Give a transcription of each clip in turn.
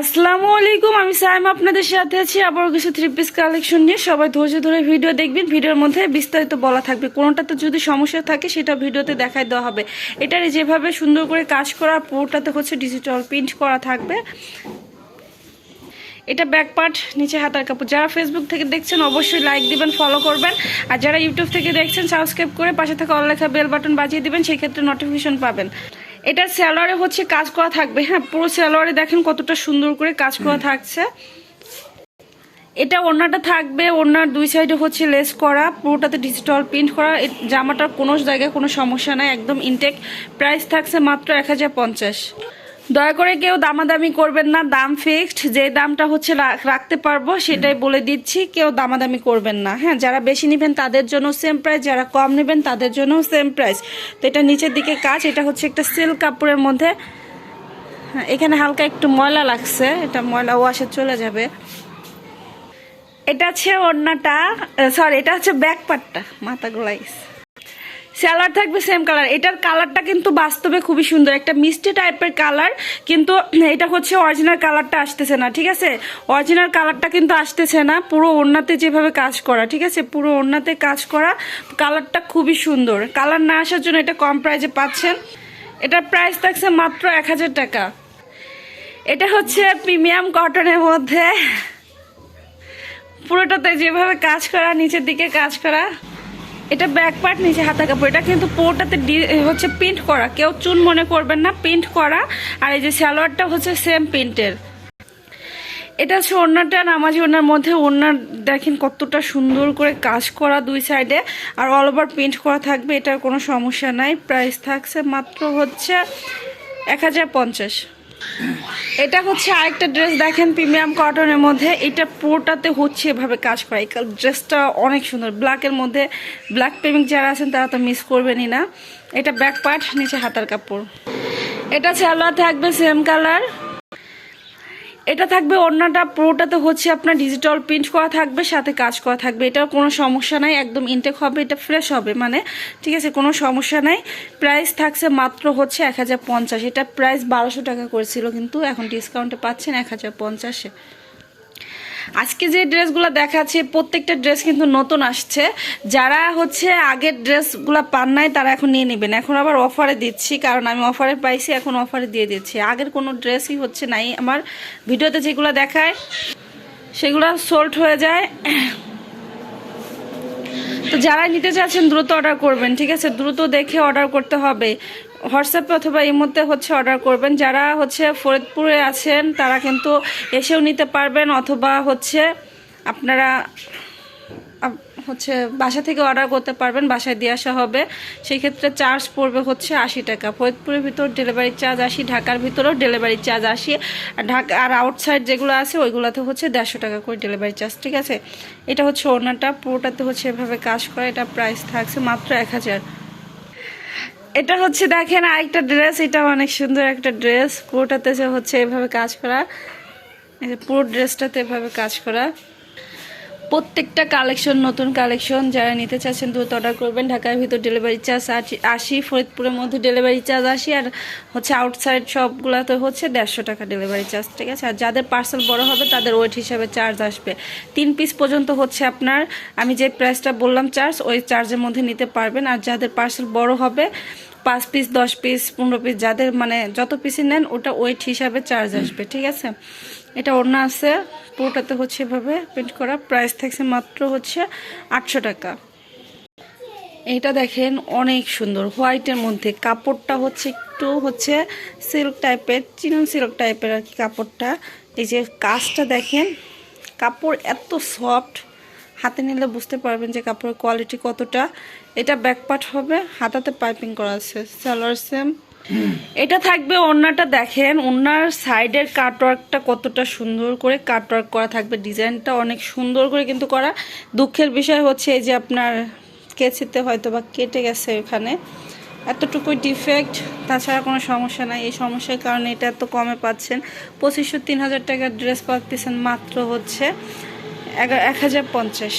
আসসালামু আলাইকুম, আমি সাইম আপনাদের সাথে আছি। আবার কিছু থ্রি পিস কালেকশন নিয়ে সবাই ধৈর্য ধরে ভিডিও দেখবেন। ভিডিওর মধ্যে বিস্তারিত বলা থাকবে। কোনোটাতে যদি সমস্যা থাকে, সেটা ভিডিওতে দেখাই দেওয়া হবে। এটার যেভাবে সুন্দর করে কাজ করা, পুরোটাতে হচ্ছে ডিজিটাল প্রিন্ট করা থাকবে। এটা ব্যাক পার্ট নিচে হাতার কাপড়। যারা ফেসবুক থেকে দেখছেন, অবশ্যই লাইক দিবেন ফলো করবেন। আর যারা ইউটিউব থেকে দেখছেন সাবস্ক্রাইব করে পাশে থাকা অলেখা বেল বাটন বাজিয়ে দিবেন, সেই ক্ষেত্রে নোটিফিকেশন পাবেন। এটা স্যালোয়ারে হচ্ছে কাজ করা থাকবে। হ্যাঁ পুরো স্যালোয়ারে দেখেন কতটা সুন্দর করে কাজ করা থাকছে। এটা ওড়নাটা থাকবে ওড়নার দুই সাইডে হচ্ছে লেস করা পুরোটাতে ডিজিটাল প্রিন্ট করা। জামাটার কোনো জায়গায় কোনো সমস্যা নাই একদম ইনটেক প্রাইস থাকছে মাত্র এক হাজার পঞ্চাশ। দয়া করে কেউ দামাদামি করবেন না, দাম ফিক্সড যে দামটা হচ্ছে রাখ- রাখতে পারব সেটাই বলে দিচ্ছি, কেউ দামাদামি করবেন না। হ্যাঁ যারা বেশি নেবেন তাদের জন্য সেম প্রাইস যারা কম নেবেন তাদের জন্য সেম প্রাইস তো এটা নিচের দিকে কাজ, এটা হচ্ছে একটা সিল্ক কাপড়ের মধ্যে। হ্যাঁ এখানে হালকা একটু ময়লা লাগছে, এটা ময়লা ওয়াশে চলে যাবে। এটা হচ্ছে ওড়নাটা সরি এটা হচ্ছে ব্যাক পার্টটা মাথা গোলাইস স্যালাড থাকবে সেম কালার এটার কালারটা কিন্তু বাস্তবে খুবই সুন্দর। একটা মিষ্টি টাইপের কালার কিন্তু এটা হচ্ছে অরিজিনাল কালারটা আসতেছে না, ঠিক আছে? অরিজিনাল কালারটা কিন্তু আসতেছে না, পুরো ওড়নাতে যেভাবে কাজ করা, ঠিক আছে? পুরো ওড়নাতে কাজ করা কালারটা খুবই সুন্দর। কালার না আসার জন্য এটা কম প্রাইজে পাচ্ছেন। এটার প্রাইস থাকছে মাত্র এক হাজার টাকা। এটা হচ্ছে প্রিমিয়াম কটনের মধ্যে। পুরোটাতে যেভাবে কাজ করা, নিচের দিকে কাজ করা। এটা ব্যাক পার্ট নিচে হাতা কাপড়, এটা কিন্তু পুরোটাতে ডি- হচ্ছে প্রিন্ট করা। কেউ চুন মনে করবেন না প্রিন্ট করা। আর এই যে সালোয়ারটা হচ্ছে সেম প্রিন্টের এটা হচ্ছে ওড়নাটা, নামাজি ওড়নার মধ্যে। ওড়নার দেখেন কতটা সুন্দর করে কাজ করা দুই সাইডে। আর অল ওভার প্রিন্ট করা থাকবে, এটার কোনো সমস্যা নাই। প্রাইস থাকছে মাত্র হচ্ছে এক হাজার পঞ্চাশ। এটা হচ্ছে আরেকটা ড্রেস দেখেন প্রিমিয়াম কটনের মধ্যে। এটা পুরোটাতে হচ্ছে এভাবে কাজ করা। এই ড্রেসটা অনেক সুন্দর। ব্ল্যাকের মধ্যে ব্ল্যাক প্রেমিক যারা আছেন, তারা তো মিস করবেনই না। এটা ব্যাক পার্ট নিচে হাতার কাপড়। এটা সালোয়ার থাকবে সেম কালার এটা থাকবে ওড়নাটা পুরোটাতে হচ্ছে আপনার ডিজিটাল প্রিন্ট করা থাকবে, সাথে কাজ করা থাকবে। এটার কোনো সমস্যা নাই, একদম ইনটেক হবে, এটা ফ্রেশ হবে মানে ঠিক আছে, কোনো সমস্যা নাই। প্রাইস থাকছে মাত্র হচ্ছে এক হাজার পঞ্চাশ, এটা প্রাইস বারোশো টাকা করেছিল, কিন্তু এখন ডিসকাউন্টে পাচ্ছেন এক হাজার পঞ্চাশে। আজকে যে ড্রেসগুলো দেখাচ্ছে, প্রত্যেকটা ড্রেস কিন্তু নতুন আসছে। যারা হচ্ছে আগের ড্রেসগুলো পান নাই, তারা এখন নিয়ে নেবেন। এখন আবার অফারে দিচ্ছি, কারণ আমি অফারে পাইছি, এখন অফারে দিয়ে দিচ্ছি। আগের কোনো ড্রেসই হচ্ছে নাই। আমার ভিডিওতে যেগুলো দেখায়, সেগুলো সোল্ড হয়ে যায়। তো যারা নিতে চাচ্ছেন, দ্রুত অর্ডার করবেন, ঠিক আছে? দ্রুত দেখে অর্ডার করতে হবে। হোয়াটসঅ্যাপে অথবা এই মধ্যে হচ্ছে অর্ডার করবেন। যারা হচ্ছে ফরিদপুরে আছেন, তারা কিন্তু এসেও নিতে পারবেন অথবা হচ্ছে আপনারা হচ্ছে বাসা থেকে অর্ডার করতে পারবেন, বাসায় দিয়ে আসা হবে। সেই ক্ষেত্রে চার্জ পড়বে হচ্ছে আশি টাকা। ফরিদপুরের ভিতর ডেলিভারি চার্জ আশি, ঢাকার ভিতরেও ডেলিভারি চার্জ আশি। আর ঢাকা, আর আউটসাইড যেগুলো আছে, ওইগুলোতে হচ্ছে দেড়শো টাকা করে ডেলিভারি চার্জ, ঠিক আছে? এটা হচ্ছে ওনাটা পুরোটাতে হচ্ছে এভাবে কাজ করা, এটা প্রাইস থাকছে মাত্র এক হাজার। এটা হচ্ছে দেখেন আরেকটা ড্রেস এটা অনেক সুন্দর একটা ড্রেস পুরোটাতে যে হচ্ছে এভাবে কাজ করা। পুরো ড্রেসটাতে এভাবে কাজ করা। প্রত্যেকটা কালেকশন নতুন কালেকশন যারা নিতে চাচ্ছেন দ্রুত অর্ডার করবেন। ঢাকার ভিতর ডেলিভারি চার্জ আশি, ফরিদপুরের মধ্যে ডেলিভারি চার্জ আশি, আর হচ্ছে আউটসাইড সবগুলোতে হচ্ছে দেড়শো টাকা ডেলিভারি চার্জ ঠিক আছে? আর যাদের পার্সেল বড় হবে, তাদের ওয়েট হিসাবে চার্জ আসবে। তিন পিস পর্যন্ত হচ্ছে আপনার, আমি যে প্রাইসটা বললাম চার্জ ওই চার্জের মধ্যে নিতে পারবেন। আর যাদের পার্সেল বড় হবে পাঁচ পিস দশ পিস পনেরো পিস যাদের মানে যত পিসই নেন ওটা ওয়েট হিসাবে চার্জ আসবে ঠিক আছে? এটা ওড়না আছে পুরোটাতে হচ্ছে এভাবে প্রিন্ট করা প্রাইস থাকছে মাত্র হচ্ছে আটশো টাকা। এটা দেখেন অনেক সুন্দর হোয়াইটের মধ্যে। কাপড়টা হচ্ছে একটু হচ্ছে সিল্ক টাইপের চিনন সিল্ক টাইপের আর কি কাপড়টা। এই যে কাজটা দেখেন কাপড় এত সফট হাতে নিলে বুঝতে পারবেন যে কাপড়ের কোয়ালিটি কতটা। এটা ব্যাকপার্ট হবে, হাতাতে পাইপিং করা আছে। সালোয়ার সেম এটা থাকবে ওড়নাটা দেখেন, ওড়নার সাইডের কাটওয়ার্কটা কতটা সুন্দর করে কাটওয়ার্ক করা থাকবে। ডিজাইনটা অনেক সুন্দর করে কিন্তু করা। দুঃখের বিষয় হচ্ছে এই যে আপনার কেচিতে হয়তো বা কেটে গেছে ওখানে। এতটুকুই ডিফেক্ট তাছাড়া কোনো সমস্যা নাই। এই সমস্যার কারণে এটা এত কমে পাচ্ছেন। পঁচিশশো তিন হাজার টাকার ড্রেস পাচ্ছেন মাত্র হচ্ছে। এক হাজার পঞ্চাশ।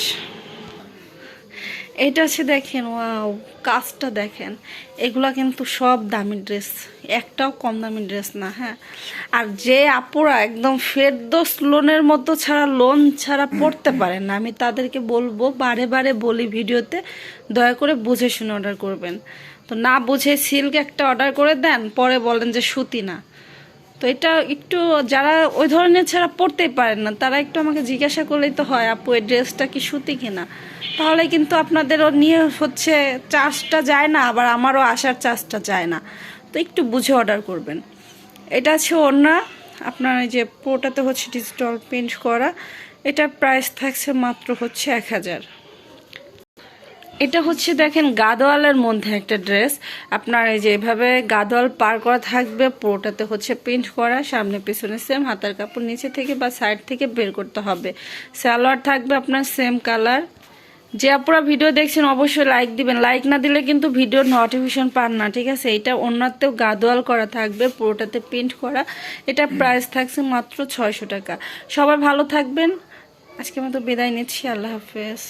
এটা হচ্ছে দেখেন, ওয়াও, কাজটা দেখেন। এগুলা কিন্তু সব দামি ড্রেস, একটাও কম দামি ড্রেস না হ্যাঁ। আর যে আপুরা একদম ফেরদোস লোনের মতো ছাড়া, লোন ছাড়া পড়তে পারেন না, আমি তাদেরকে বলব, বারে বারে বলি ভিডিওতে, দয়া করে বুঝে শুনে অর্ডার করবেন। তো না বুঝে সিল্ক একটা অর্ডার করে দেন, পরে বলেন যে সুতি না। তো এটা একটু যারা ওই ধরনের ছাড়া পড়তেই পারেন না, তারা একটু আমাকে জিজ্ঞাসা করলেই তো হয়, আপু, এই ড্রেসটা কি সুতি কিনা? তাহলে কিন্তু আপনাদেরও নিয়ে হচ্ছে চার্জটা যায় না, আবার আমারও আসার চার্জটা যায় না। তো একটু বুঝে অর্ডার করবেন। এটা আছে ওড়না, আপনার যে পুরোটাতে হচ্ছে ডিজিটাল প্রিন্ট করা। এটার প্রাইস থাকছে মাত্র হচ্ছে এক হাজার। এটা হচ্ছে দেখেন গাদোয়ালের মধ্যে একটা ড্রেস। আপনার এই যে এভাবে গাদোয়াল পার করা থাকবে, পুরোটাতে হচ্ছে প্রিন্ট করা, সামনে পিছনে সেম হাতার কাপড় নিচে থেকে বা সাইড থেকে বের করতে হবে। সালোয়ার থাকবে আপনার সেম কালার যে আপনারা ভিডিও দেখছেন অবশ্যই লাইক দিবেন। লাইক না দিলে কিন্তু ভিডিওর নোটিফিকেশন পান না, ঠিক আছে? এটা অন্যতেও গাদোয়াল করা থাকবে, পুরোটাতে প্রিন্ট করা। এটা প্রাইস থাকছে মাত্র ছয়শো টাকা। সবাই ভালো থাকবেন। আজকে মতো বিদায় নিচ্ছি। আল্লাহ হাফেজ।